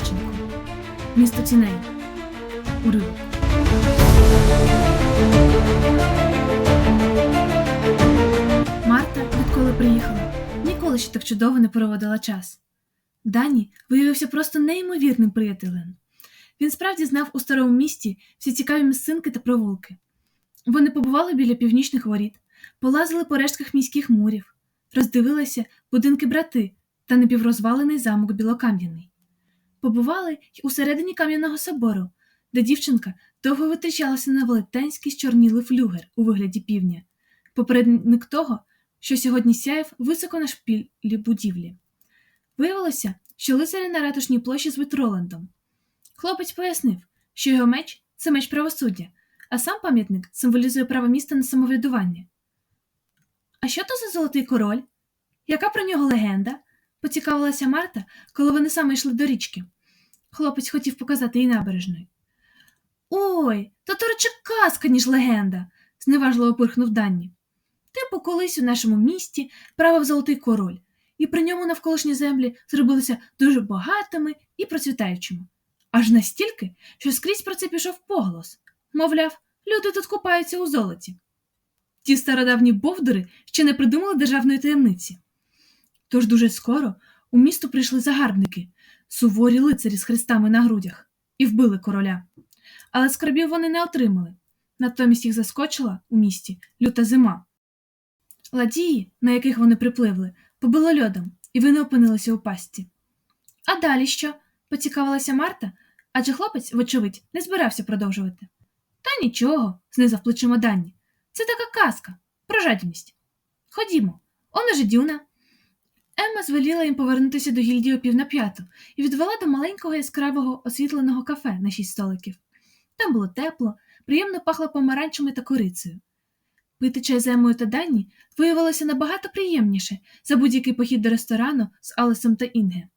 Марченко. Місто ціней. Уривок. Марта, відколи приїхала, ніколи ще так чудово не проводила час. Дані виявився просто неймовірним приятелем. Він справді знав у старому місті всі цікаві місцинки та провулки. Вони побували біля північних воріт, полазили по рештках міських мурів, роздивилися будинки брати та напіврозвалений замок Білокам'яний. Побували й усередині кам'яного собору, де дівчинка довго витрачалася на велетенський чорнілий флюгер у вигляді півня, попередник того, що сьогодні сяяв високо на шпілі будівлі. Виявилося, що лицарі на ратушній площі звуть Роландом. Хлопець пояснив, що його меч це меч правосуддя, а сам пам'ятник символізує право міста на самоврядування. А що то за золотий король? Яка про нього легенда? Поцікавилася Марта, коли вони саме йшли до річки. Хлопець хотів показати їй набережною. Ой, то то радше казка, ніж легенда, зневажливо пирхнув Данні. Типу, колись у нашому місті правив золотий король, і при ньому навколишні землі зробилися дуже багатими і процвітаючими. Аж настільки, що скрізь про це пішов поголос. Мовляв, люди тут купаються у золоті. Ті стародавні бовдури ще не придумали державної таємниці. Тож дуже скоро у місто прийшли загарбники, суворі лицарі з хрестами на грудях, і вбили короля. Але скарбів вони не отримали. Натомість їх заскочила у місті люта зима. Ладії, на яких вони припливли, побило льодом, і вони опинилися у пастці. А далі що? поцікавилася Марта, адже хлопець, вочевидь, не збирався продовжувати. Та нічого, знизав плечима Данні. Це така казка про жадібність. Ходімо, он уже дюна. Емма звеліла їм повернутися до гільдії о пів на п'яту і відвела до маленького яскравого освітленого кафе на шість столиків. Там було тепло, приємно пахло помаранчами та корицею. Пити чай з Еммою та Данні виявилося набагато приємніше за будь-який похід до ресторану з Алесом та Інге.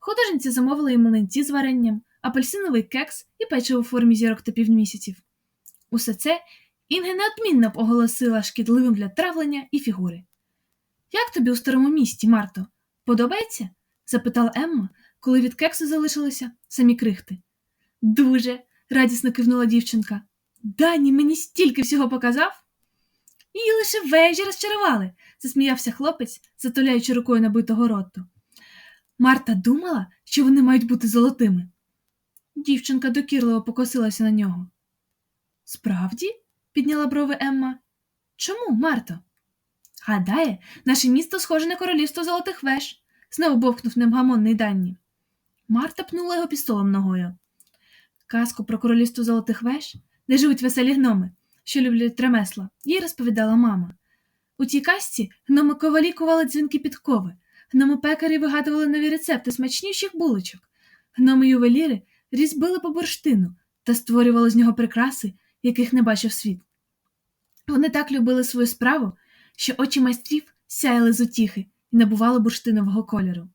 Художниця замовила їм млинці з варенням, апельсиновий кекс і печиво у формі зірок та півмісяців. Усе це Інге неодмінно оголосила шкідливим для травлення і фігури. Як тобі у старому місті, Марто? Подобається? запитала Емма, коли від кексу залишилися самі крихти. Дуже, радісно кивнула дівчинка. Дані мені стільки всього показав. Її лише вежі розчарували, засміявся хлопець, затуляючи рукою набитого роту. Марта думала, що вони мають бути золотими. Дівчинка докірливо покосилася на нього. Справді? підняла брови Емма. Чому, Марто? Гадає, наше місто схоже на королівство золотих веж, знову бовкнув невгамонний Данні. Марта пнула його пістолом ногою. Казку про королівство золотих веж, де живуть веселі гноми, що люблять ремесла, їй розповідала мама. У тій казці гноми ковалі кували дзвінки підкови, гноми пекарі вигадували нові рецепти смачніших булочок, гноми ювеліри різьбили по бурштину та створювали з нього прикраси, яких не бачив світ. Вони так любили свою справу, що очі майстрів сяяли з утіхи і набували бурштинового кольору.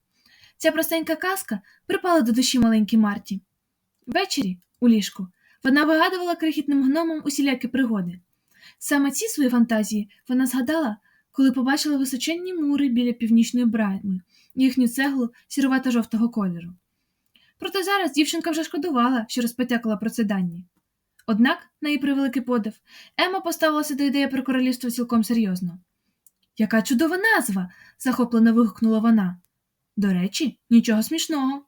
Ця простенька казка припала до душі маленькій Марті. Ввечері, у ліжку, вона вигадувала крихітним гномам усілякі пригоди. Саме ці свої фантазії вона згадала, коли побачила височенні мури біля північної брами, їхню цеглу сірувато жовтого кольору. Проте зараз дівчинка вже шкодувала, що розпотякала про це дані. Однак, на її превеликий подив, Емма поставилася до ідеї про королівство цілком серйозно. Яка чудова назва! захоплено вигукнула вона. До речі, нічого смішного.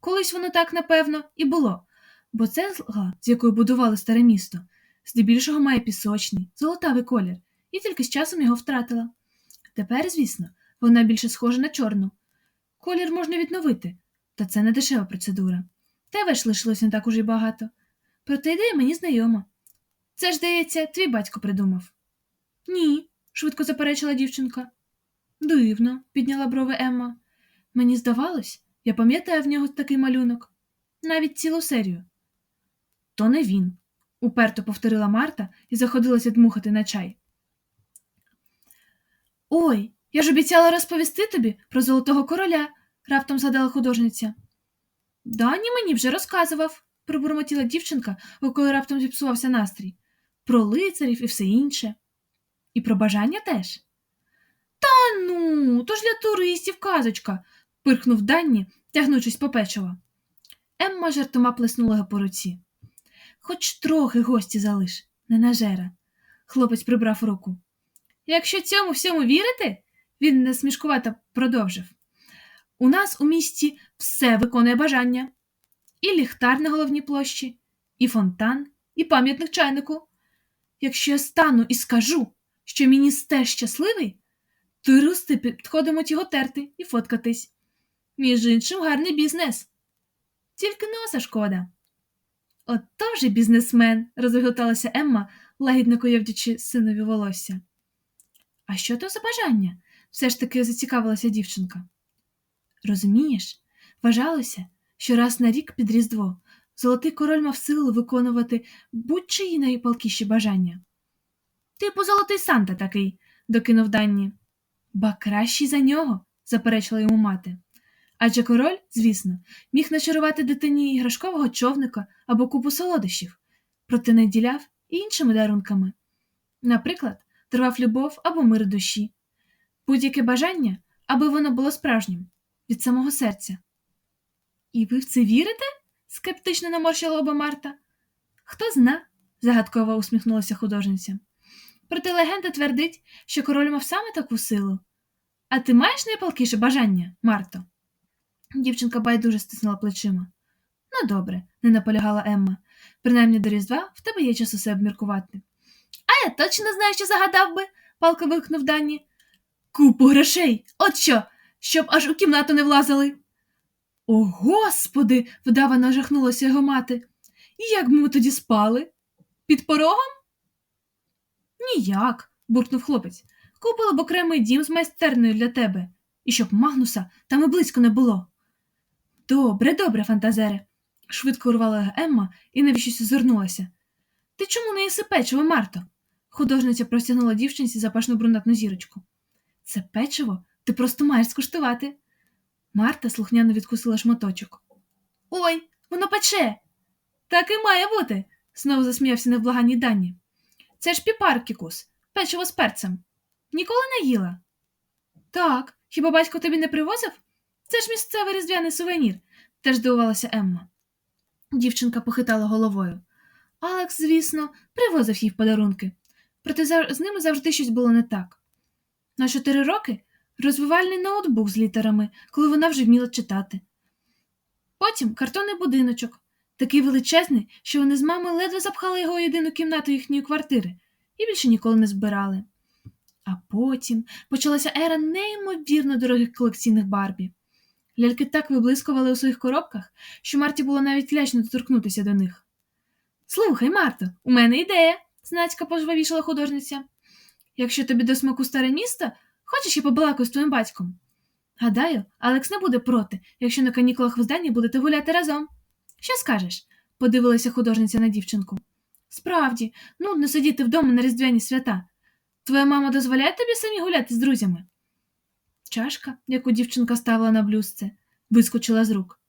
Колись воно так, напевно, і було, бо цегла, з якою будували старе місто, здебільшого має пісочний, золотавий колір, і тільки з часом його втратила. Тепер, звісно, вона більше схожа на чорну. Колір можна відновити, та це не дешева процедура. Та веш лишилось не так уже й багато. Проте ідея мені знайома. Це ж, здається, твій батько придумав. Ні, швидко заперечила дівчинка. Дивно, підняла брови Емма. Мені здавалось, я пам'ятаю в нього такий малюнок, навіть цілу серію. То не він, уперто повторила Марта і заходилася дмухати на чай. Ой, я ж обіцяла розповісти тобі про золотого короля, раптом згадала художниця. Дані мені вже розказував, пробурмотіла дівчинка, коли раптом зіпсувався настрій. Про лицарів і все інше. І про бажання теж. Та ну, то ж для туристів казочка, пирхнув Данні, тягнучись по печива. Емма жартома плеснула його по руці. Хоч трохи гості залиш, не нажера. Хлопець прибрав руку. Якщо цьому всьому вірити, він насмішкувато продовжив. У нас у місті все виконує бажання. І ліхтар на головній площі, і фонтан, і пам'ятник чайнику. Якщо я стану і скажу, що мені стеж щасливий, то й рости підходимо його терти і фоткатись. Між іншим гарний бізнес. Тільки носа шкода. Ото же бізнесмен, розреготалася Емма, лагідно койовдячи синові волосся. А що то за бажання? все ж таки зацікавилася дівчинка. Розумієш, вважалося, що раз на рік під Різдво золотий король мав силу виконувати будь-чиї найпалкіші бажання. Типу золотий Санта такий, докинув Данні. Ба кращий за нього, заперечила йому мати. Адже король, звісно, міг начарувати дитині іграшкового човника або купу солодощів, проте не діляв і іншими дарунками. Наприклад, тривав любов або мир душі, будь-яке бажання, аби воно було справжнім, від самого серця. І ви в це вірите? скептично наморщила оба Марта. Хто зна, загадково усміхнулася художниця. Проте легенда твердить, що король мав саме таку силу. А ти маєш найпалкіше бажання, Марто? Дівчинка байдуже стиснула плечима. Ну, добре, не наполягала Емма. Принаймні до Різдва в тебе є час усе обміркувати. А я точно знаю, що загадав би, палко вигукнув Дані. Купу грошей! От що, щоб аж у кімнату не влазили. О, господи. вдавано жахнулася його мати. Як би ми тоді спали? Під порогом? Ніяк, буркнув хлопець. Купили б окремий дім з майстернею для тебе, і щоб Магнуса там і близько не було. Добре, добре, фантазере, швидко урвала Емма і навіщось озирнулася. Ти чому не їси печиво, Марто? Художниця простягнула дівчинці запашну брунатну зірочку. Це печиво ти просто маєш скуштувати. Марта слухняно відкусила шматочок. Ой, воно пече. Так і має бути, знову засміявся невблаганній Дані. Це ж піпаркікус, печиво з перцем. Ніколи не їла. Так, хіба батько тобі не привозив? Це ж місцевий різдвяний сувенір, теж здивувалася Емма. Дівчинка похитала головою. Алекс, звісно, привозив їй подарунки, проте з ними завжди щось було не так. На чотири роки розвивальний ноутбук з літерами, коли вона вже вміла читати. Потім картонний будиночок, такий величезний, що вони з мамою ледве запхали його у єдину кімнату їхньої квартири і більше ніколи не збирали. А потім почалася ера неймовірно дорогих колекційних барбі. Ляльки так виблискували у своїх коробках, що Марті було навіть лячно доторкнутися до них. Слухай, Марто, у мене ідея, знацька пожвавішала художниця. Якщо тобі до смаку старе місто, хочеш я побалакаю з твоїм батьком? Гадаю, Алекс не буде проти, якщо на канікулах в зданні будете гуляти разом. Що скажеш? подивилася художниця на дівчинку. Справді, нудно сидіти вдома на різдвяні свята. Твоя мама дозволяє тобі самі гуляти з друзями? Чашка, яку дівчинка ставила на блюзце, вискочила з рук.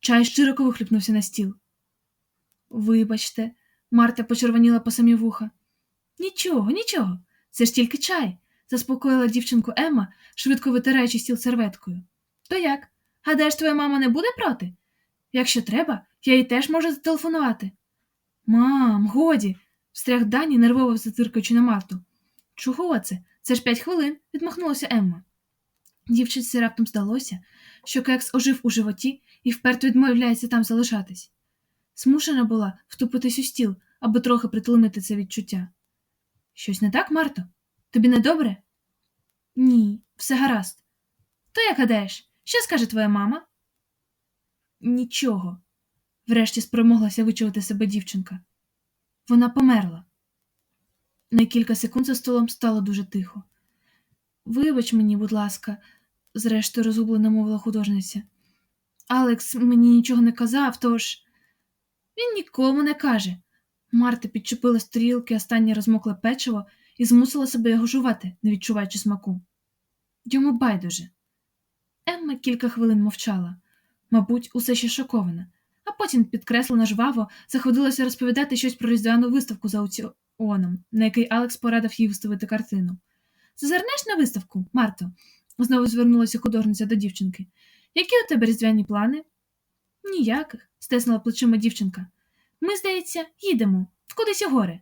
Чай широко вихлюпнувся на стіл. Вибачте, Марта почервоніла по самі вуха. Нічого, нічого, це ж тільки чай, заспокоїла дівчинку Емма, швидко витираючи стіл серветкою. То як? Гадаєш, твоя мама не буде проти? Якщо треба, я їй теж можу зателефонувати. Мам, годі, встряг Дані, нервово затиркаючи на Марту. Чого це? Це ж п'ять хвилин, відмахнулася Емма. Дівчинці раптом здалося, що кекс ожив у животі і вперто відмовляється там залишатись. Змушена була втупитись у стіл, аби трохи притлумити це відчуття. Щось не так, Марто? Тобі не добре? Ні, все гаразд. То як гадаєш, що скаже твоя мама? Нічого, врешті спромоглася вичувати себе дівчинка. Вона померла. На кілька секунд за столом стало дуже тихо. Вибач мені, будь ласка, зрештою розгублено мовила художниця. Алекс мені нічого не казав, тож він нікому не каже. Марта підчепила з тарілки останнє розмокле печиво і змусила себе його жувати, не відчуваючи смаку. Йому байдуже. Емма кілька хвилин мовчала, мабуть, усе ще шокована, а потім, підкреслено жваво, заходилася розповідати щось про різдвяну виставку за аукціоном, на який Алекс порадив їй виставити картину. Зазирнеш на виставку, Марто? знову звернулася художниця до дівчинки. Які у тебе різдвяні плани? Ніяких. стиснула плечима дівчинка. Ми, здається, їдемо кудись у гори.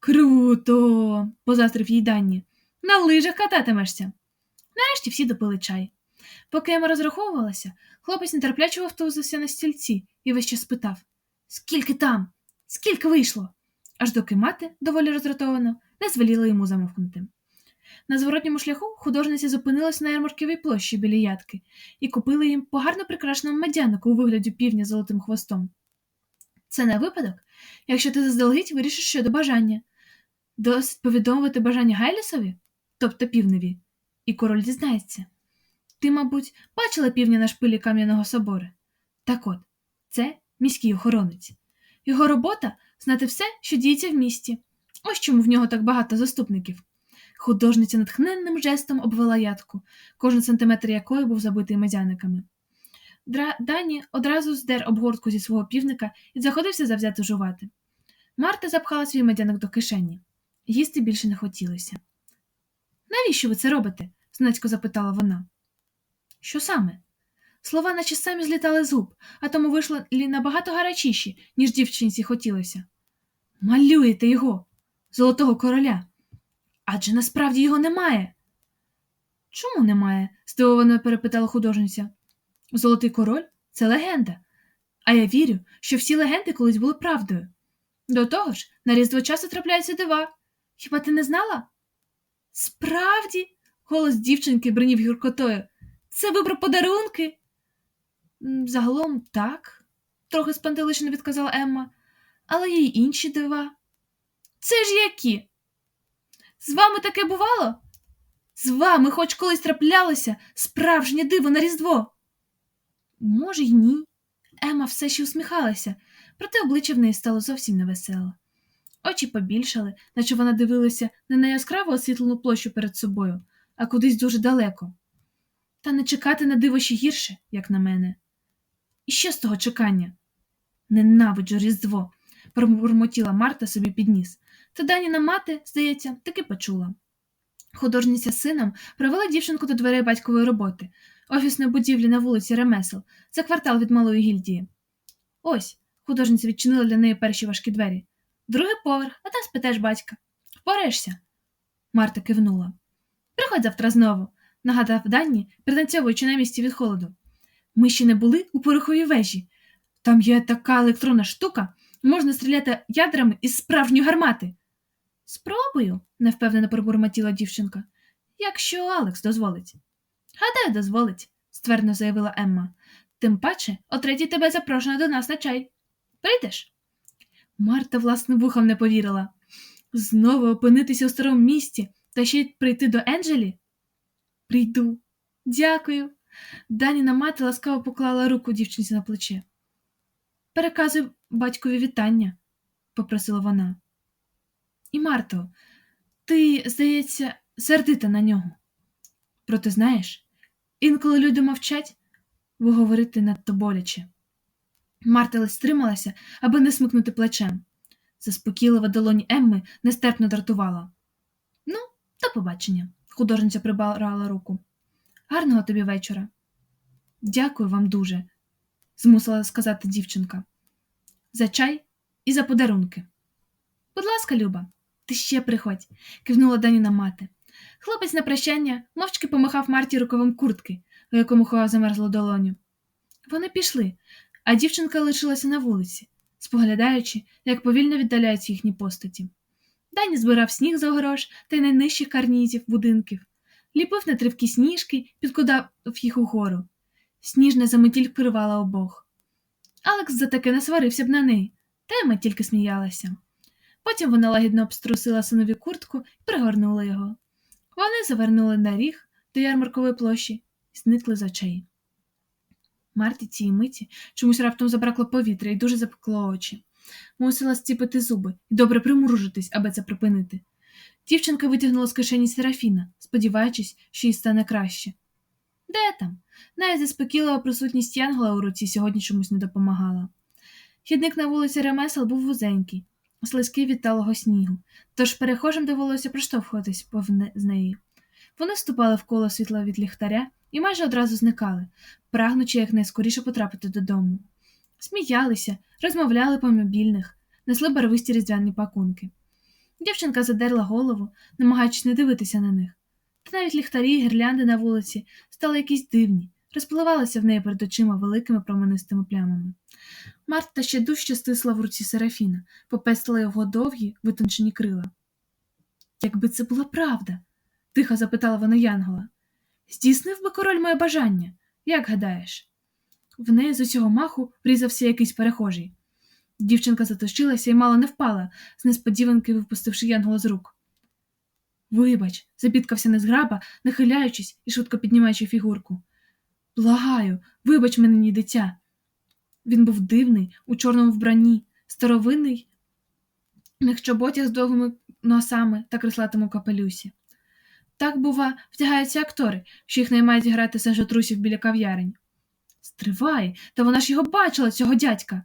Круто. позастрив їй Данні. На лижах кататимешся. Нарешті всі допили чай. Поки Ема розраховувалася, хлопець нетерпляче вовтузився на стільці і весь час спитав Скільки там? Скільки вийшло? Аж доки мати, доволі роздратовано, не звеліла йому замовкнути. На зворотньому шляху художниця зупинилася на ярмарковій площі біля ядки і купила їм по гарно прикрашеному медянику у вигляді півня золотим хвостом. Це не випадок, якщо ти заздалегідь вирішиш щодо бажання. Досить повідомити бажання Гайлісові, тобто півневі, і король дізнається. Ти, мабуть, бачила півня на шпилі Кам'яного собору? Так от, це міський охоронець. Його робота знати все, що діється в місті. Ось чому в нього так багато заступників. Художниця натхненним жестом обвела ядку, кожен сантиметр якої був забитий медяниками. Дра... Дані одразу здер обгортку зі свого півника і заходився завзято жувати. Марта запхала свій медяник до кишені. Їсти більше не хотілося. Навіщо ви це робите? знацько запитала вона. Що саме? Слова наче самі злітали з губ, а тому вийшли набагато гарячіші, ніж дівчинці хотілося. Малюєте його, золотого короля. Адже насправді його немає. Чому немає? здивовано перепитала художниця. Золотий король це легенда. А я вірю, що всі легенди колись були правдою. До того ж, на різдво часу трапляються дива. Хіба ти не знала? Справді, голос дівчинки бринів гіркотою. Це ви про подарунки? Загалом так, трохи спантеличено відказала Емма, але є й інші дива. Це ж які? З вами таке бувало? З вами хоч колись траплялося справжнє диво на Різдво? Може, й ні. Ема все ще усміхалася, проте обличчя в неї стало зовсім невесело. Очі побільшали, наче вона дивилася не на яскраво освітлену площу перед собою, а кудись дуже далеко. Та не чекати на диво ще гірше, як на мене. І що з того чекання? Ненавиджу Різдво, пробурмотіла Марта собі під ніс. Та Даніна мати, здається, таки почула. Художниця з сином провела дівчинку до дверей батькової роботи, офісної будівлі на вулиці Ремесел, за квартал від малої гільдії. Ось, художниця відчинила для неї перші важкі двері. Другий поверх, а там спитаєш батька. Впораєшся? Марта кивнула. Приходь завтра знову, нагадав Дані, пританцьовуючи на місці від холоду. Ми ще не були у пороховій вежі. Там є така електронна штука, можна стріляти ядрами із справжньої гармати. Спробую, невпевнено пробурмотіла дівчинка. Якщо Алекс дозволить. Гадаю, дозволить, ствердно заявила Емма. Тим паче, о третій тебе запрошено до нас на чай. Прийдеш? Марта власним вухам не повірила. Знову опинитися у старому місті та ще й прийти до Енджелі? Прийду. Дякую. Даніна мати ласкаво поклала руку дівчинці на плече. Переказуй батькові вітання, попросила вона. І Марто, ти, здається, сердита на нього. Проте знаєш, інколи люди мовчать, бо говорити надто боляче. Марта ледь стрималася, аби не смикнути плечем. Заспокійлива долонь Емми нестерпно дратувала. Ну, до побачення, художниця прибрала руку. Гарного тобі вечора. Дякую вам дуже, змусила сказати дівчинка. За чай і за подарунки. Будь ласка, Люба, ти ще приходь, кивнула Даніна мати. Хлопець на прощання мовчки помахав Марті рукавом куртки, у якому ховав замерзлу долоню. Вони пішли, а дівчинка лишилася на вулиці, споглядаючи, як повільно віддаляються їхні постаті. Дані збирав сніг за огорож та й найнижчих карнізів будинків, ліпив на тривкі сніжки, підкудав їх угору. Сніжна заметіль вкривала обох. Алекс за таке не сварився б на неї, та Ема тільки сміялася. Потім вона лагідно обструсила синові куртку і пригорнула його. Вони завернули на ріг до ярмаркової площі і зникли з очей. Марті цієї миті чомусь раптом забракло повітря і дуже запекло очі. Мусила зціпити зуби і добре примружитись, аби це припинити. Дівчинка витягнула з кишені Серафіна, сподіваючись, що їй стане краще. Де там? Навіть заспокійлива присутність Янгола у руці сьогодні чомусь не допомагала. Хідник на вулиці Ремесел був вузенький, слизький від талого снігу, тож перехожим довелося проштовхуватись повз неї. Вони вступали в коло світла від ліхтаря і майже одразу зникали, прагнучи якнайскоріше потрапити додому. Сміялися, розмовляли по мобільних, несли барвисті різдвяні пакунки. Дівчинка задерла голову, намагаючись не дивитися на них. Та навіть ліхтарі й гірлянди на вулиці стали якісь дивні, розпливалися в неї перед очима великими променистими плямами. Марта ще дужче стисла в руці Серафіна, попестила його довгі, витончені крила. Якби це була правда, тихо запитала вона Янгола. Здійснив би король моє бажання, як гадаєш? В неї з усього маху врізався якийсь перехожий. Дівчинка затощилася і мало не впала, з несподіванки випустивши Янгола з рук. Вибач, запіткався незграба, нахиляючись і швидко піднімаючи фігурку. Благаю, вибач мені, дитя. Він був дивний, у чорному вбранні, старовинний, чоботях з довгими носами та креслатому капелюсі. Так, бува, втягаються актори, що їх наймають грати сажотрусів біля кав'ярень. Стривай, та вона ж його бачила, цього дядька.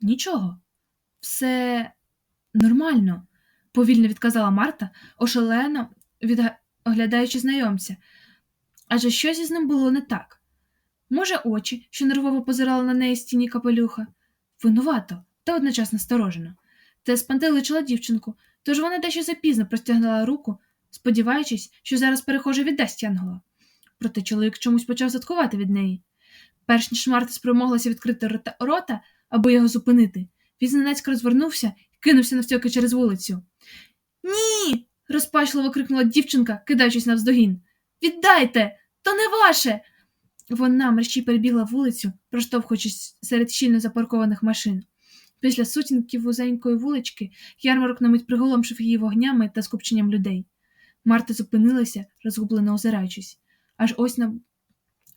Нічого, все нормально, повільно відказала Марта, ошалено відга- оглядаючи знайомця. Адже щось із ним було не так. Може, очі, що нервово позирали на неї з капелюха, винувато та одночасно сторожено. Те спантеличила дівчинку, тож вона дещо запізно простягнула руку, сподіваючись, що зараз перехоже віддасть Янгола. Проте чоловік чомусь почав заткувати від неї. Перш ніж Марта спромоглася відкрити рота, аби його зупинити, він зненацька розвернувся і кинувся навтьоки через вулицю. Ні. розпачливо крикнула дівчинка, кидаючись навздогін. Віддайте, то не ваше. Вона мерщій перебігла вулицю, проштовхуючись серед щільно запаркованих машин. Після сутінків вузенької вулички ярмарок на мить приголомшив її вогнями та скупченням людей. Марта зупинилася, розгублено озираючись, аж ось на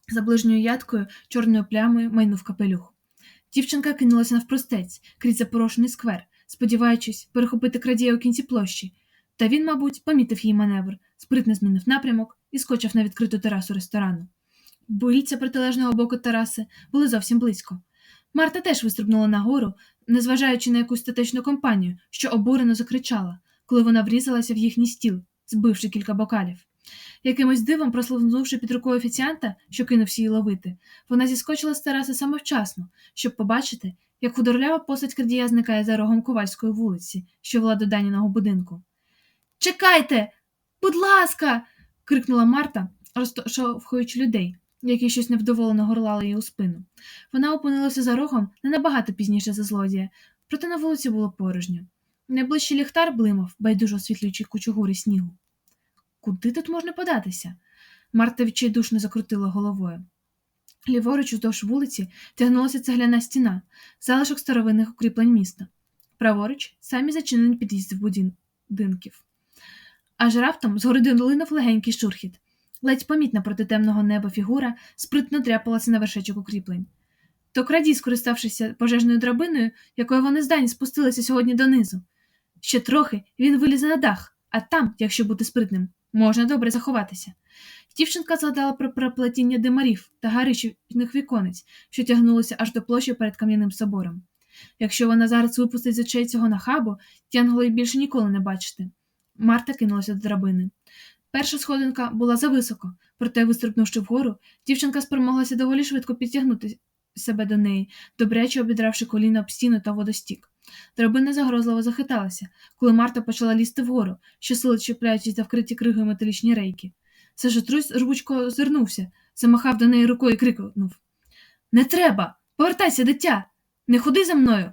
за ближньою ядкою чорною плямою майнув капелюх. Дівчинка кинулася навпростець крізь запорошений сквер, сподіваючись перехопити крадія у кінці площі, та він, мабуть, помітив її маневр, спритно змінив напрямок і скочив на відкриту терасу ресторану. Боїться протилежного боку тераси були зовсім близько. Марта теж вистрибнула нагору, незважаючи на якусь статечну компанію, що обурено закричала, коли вона врізалася в їхній стіл, збивши кілька бокалів. Якимось дивом, прослизнувши під рукою офіціанта, що кинувся її ловити, вона зіскочила з тераси саме вчасно, щоб побачити, як худорлява постать крадія зникає за рогом Ковальської вулиці, що вела до Даніного будинку. Чекайте, будь ласка. крикнула Марта, розштовхуючи людей, які щось невдоволено горлали їй у спину. Вона опинилася за рогом не набагато пізніше за злодія, проте на вулиці було порожньо. Найближчий ліхтар блимав, байдуже освітлюючи кучугури снігу. Куди тут можна податися? Марта відчайдушно закрутила головою. Ліворуч уздовж вулиці тягнулася цегляна стіна, залишок старовинних укріплень міста. Праворуч самі зачинені під'їзди будинків. Аж раптом згори долинув легенький шурхіт. Ледь помітна проти темного неба фігура спритно дряпалася на вершечок укріплень. То крадій, скориставшися пожежною драбиною, якою вони здані спустилися сьогодні донизу. Ще трохи він вилізе на дах, а там, якщо бути спритним, можна добре заховатися. Дівчинка згадала про переплетіння димарів та гаричних віконець, що тягнулися аж до площі перед кам'яним собором. Якщо вона зараз випустить з очей цього нахабу, Янголи більше ніколи не бачити. Марта кинулася до драбини. Перша сходинка була зависоко, проте, вистрибнувши вгору, дівчинка спромоглася доволі швидко підтягнути себе до неї, добряче обідравши коліна об стіну та водостік. Драбина загрозливо захиталася, коли Марта почала лізти вгору, щосили чіпляючись за вкриті кригою металічні рейки. Сажотрусь рвучко озирнувся, замахав до неї рукою і крикнув Не треба! Повертайся, дитя! Не ходи за мною!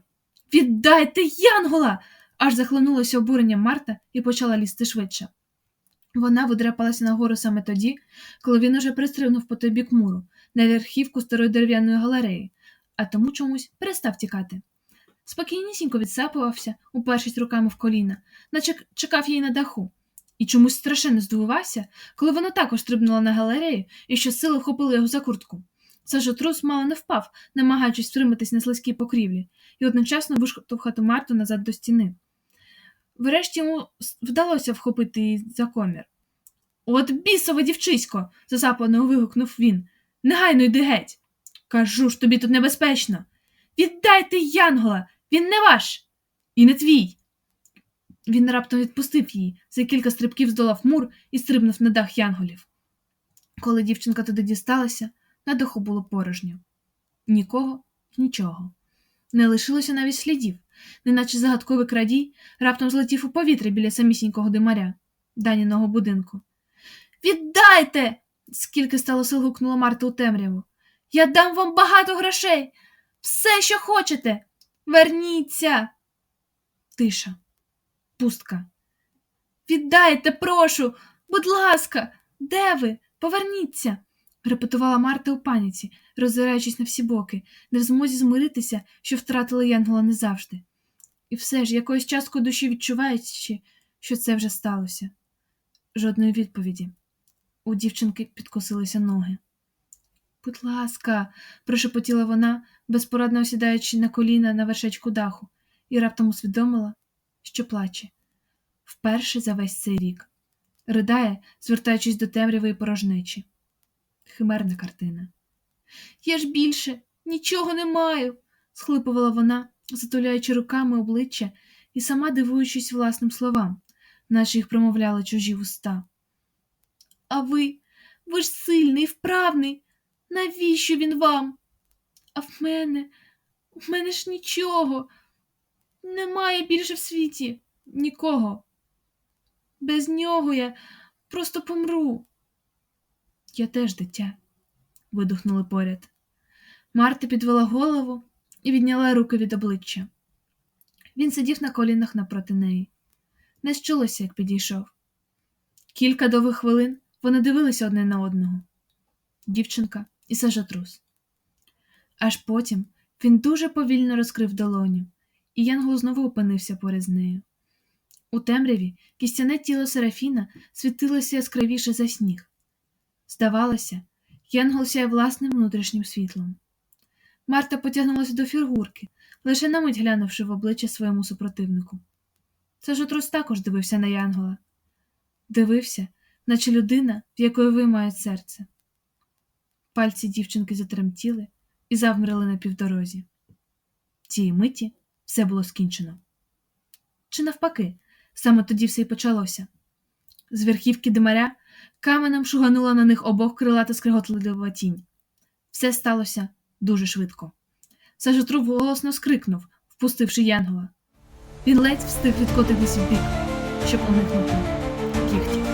Віддайте Янгола! аж захлинулося обуренням Марта і почала лізти швидше. Вона видрапалася нагору саме тоді, коли він уже пристрибнув по той бік муру, на верхівку старої дерев'яної галереї, а тому чомусь перестав тікати. Спокійнісінько відсапувався, упершись руками в коліна, наче чекав її на даху, і чомусь страшенно здивувався, коли вона також стрибнула на галерею і щосили вхопила його за куртку. Сажотрус мало не впав, намагаючись втриматись на слизькій покрівлі, і одночасно виштовхати Марту назад до стіни. Врешті йому вдалося вхопити її за комір. От бісове дівчисько. засапано вигукнув він. Негайно йди геть. Кажу ж тобі тут небезпечно. Віддайте Янгола, він не ваш і не твій. Він раптом відпустив її, за кілька стрибків здолав мур і стрибнув на дах янголів. Коли дівчинка туди дісталася, на даху було порожньо. Нікого Нічого. Не лишилося навіть слідів, неначе загадковий крадій раптом злетів у повітря біля самісінького димаря Даніного будинку. Віддайте! скільки стало сил гукнула Марта у темряву. Я дам вам багато грошей. Все, що хочете. Верніться. Тиша. Пустка. Віддайте, прошу, будь ласка, де ви? Поверніться, репетувала Марта у паніці, роззираючись на всі боки, не в змозі змиритися, що втратила Янгола не завжди. І все ж якоюсь часткою душі відчуваючи, що це вже сталося. Жодної відповіді. У дівчинки підкосилися ноги. Будь ласка, прошепотіла вона, безпорадно осідаючи на коліна на вершечку даху, і раптом усвідомила, що плаче. Вперше за весь цей рік. Ридає, звертаючись до темряви і порожнечі. Химерна картина. Я ж більше нічого не маю, схлипувала вона, затуляючи руками обличчя і сама дивуючись власним словам, наче їх промовляли чужі вуста. А ви, ви ж сильний, вправний. Навіщо він вам? А в мене, в мене ж нічого. Немає більше в світі нікого. Без нього я просто помру. Я теж дитя, видухнули поряд. Марта підвела голову і відняла руки від обличчя. Він сидів на колінах напроти неї. Не щулося, як підійшов. Кілька довгих хвилин вони дивилися одне на одного дівчинка і сажатрус. Аж потім він дуже повільно розкрив долоню, і Янгол знову опинився поряд з нею. У темряві кістяне тіло Серафіна світилося яскравіше за сніг. Здавалося, Янгол сяє власним внутрішнім світлом. Марта потягнулася до фігурки, лише на мить глянувши в обличчя своєму супротивнику. Сажатрус також дивився на Янгола. Дивився, наче людина, в якої виймають серце. Пальці дівчинки затремтіли і завмерли на півдорозі. Цієї миті все було скінчено. Чи навпаки, саме тоді все й почалося. З верхівки димаря каменем шуганула на них обох крилата скриготлива тінь. Все сталося дуже швидко. Сажотруб голосно скрикнув, впустивши Янгола. Він ледь встиг відкотитись вбік, щоб уникнути кіхтів.